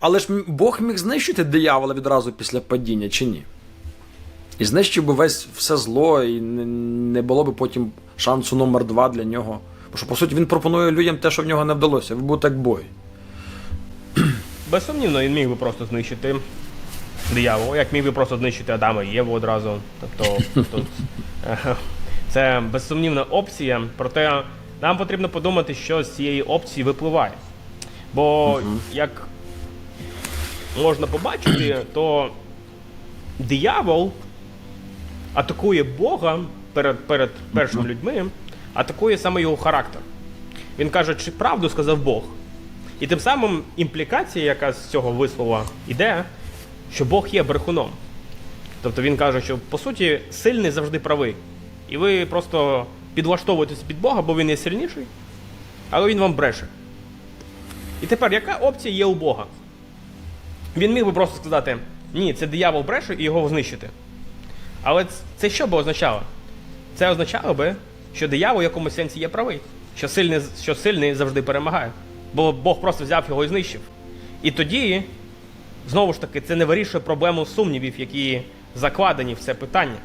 Але ж Бог міг знищити диявола відразу після падіння, чи ні? І знищив би весь все зло, і не, було б потім шансу номер два для нього. Бо що, по суті, він пропонує людям те, що в нього не вдалося. Ви будете як бой. Безсумнівно, він міг би просто знищити диявола, як міг би просто знищити Адама і Єву одразу. Тобто тут це безсумнівна опція, проте нам потрібно подумати, що з цієї опції випливає. Бо як можна побачити, то диявол атакує Бога перед, перед першими людьми, атакує саме його характер. Він каже, чи правду сказав Бог. І тим самим імплікація, яка з цього вислова йде, що Бог є брехуном. Тобто він каже, що по суті сильний завжди правий. І ви просто підлаштовуєтесь під Бога, бо він є сильніший, але він вам бреше. І тепер, яка опція є у Бога? Він міг би просто сказати: ні, це диявол бреше і його знищити. Але це що би означало? Це означало би, що диявол в якомусь сенсі є правий, що сильний, що сильний завжди перемагає. Бо Бог просто взяв його і знищив. І тоді, знову ж таки, це не вирішує проблему сумнівів, які закладені в це питання.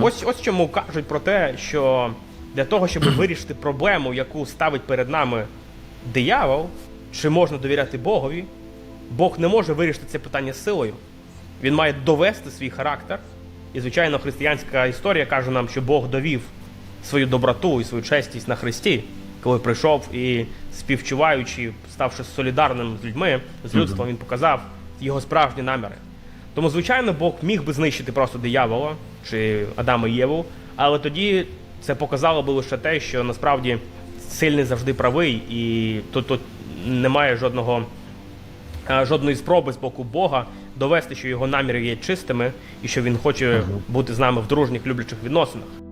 Ось ось чому кажуть про те, що для того, щоб вирішити проблему, яку ставить перед нами диявол, чи можна довіряти Богові, Бог не може вирішити це питання силою. Він має довести свій характер. І, звичайно, християнська історія каже нам, що Бог довів свою доброту і свою честість на Христі, коли прийшов і співчуваючи, ставши солідарним з людьми, з людством, він показав його справжні наміри. Тому, звичайно, Бог міг би знищити просто диявола чи Адама і Єву, але тоді це показало би лише те, що насправді сильний завжди правий, і тут, тут немає жодного жодної спроби з боку Бога довести, що його наміри є чистими і що він хоче бути з нами в дружніх люблячих відносинах.